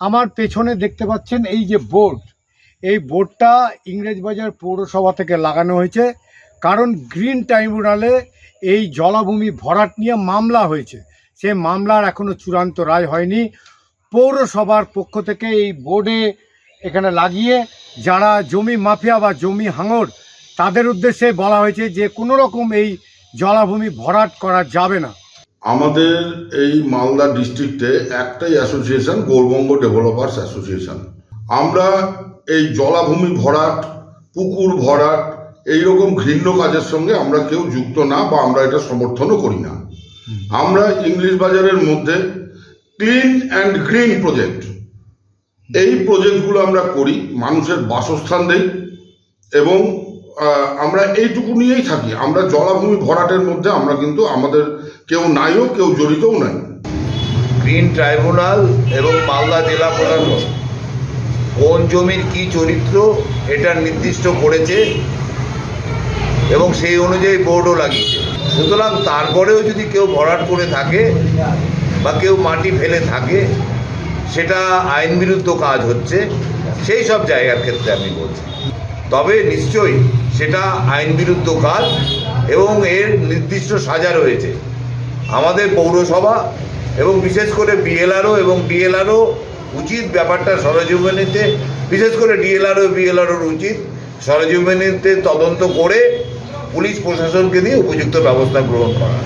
আমার পেছনে দেখতে পাচ্ছেন এই যে বোর্ড। এই বোর্ডটা ইংরেজবাজার পৌরসভা থেকে লাগানো হয়েছে। কারণ গ্রিন ট্রাইব্যুনালে এই জলাভূমি ভরাট নিয়ে মামলা হয়েছে। সে মামলার এখনও চূড়ান্ত রায় হয়নি। পৌরসভার পক্ষ থেকে এই বোর্ডে এখানে লাগিয়ে যারা জমি মাফিয়া বা জমি হাঙর, তাদের উদ্দেশ্যে বলা হয়েছে যে কোনো রকম এই জলাভূমি ভরাট করা যাবে না। আমাদের এই মালদা ডিস্ট্রিক্টে একটাই অ্যাসোসিয়েশন গৌরবঙ্গ ডেভেলপার্স অ্যাসোসিয়েশন আমরা এই জলাভূমি ভরাট, পুকুর ভরাট এই রকম ঘৃণ্য কাজের সঙ্গে আমরা কেউ যুক্ত না বা আমরা এটা সমর্থনও করি না। আমরা ইংলিশ বাজারের মধ্যে ক্লিন অ্যান্ড গ্রিন প্রজেক্ট এই প্রজেক্টগুলো আমরা করি, মানুষের বাসস্থান দেই এবং আমরা এইটুকু নিয়েই থাকি। আমরা জলাভূমি ভরাটের মধ্যে আমরা কিন্তু আমাদের কেউ নাইও, কেউ জড়িতও নাই। গ্রিন ট্রাইব্যুনাল এবং মালদা জেলা প্রশাসন, কোন জমির কি চরিত্র এটা নির্দিষ্ট করেছে এবং সেই অনুযায়ী বোর্ডও লাগিয়েছে। সুতরাং তারপরেও যদি কেউ ভরাট করে থাকে বা কেউ মাটি ফেলে থাকে, সেটা আইন বিরুদ্ধ কাজ হচ্ছে, সেই সব জায়গার ক্ষেত্রে আমি বলছি। তবে নিশ্চয়ই সেটা আইন বিরুদ্ধ কাজ এবং এর নির্দিষ্ট সাজা রয়েছে। আমাদের পৌরসভা এবং বিশেষ করে বিএলআরও এবং ডিএলআরও উচিত ব্যাপারটা সরজীবনীতে বিশেষ করে ডিএলআরও বিএলআরওর উচিত সরজীবনীতে তদন্ত করে পুলিশ প্রশাসনকে দিয়ে উপযুক্ত ব্যবস্থা গ্রহণ করা।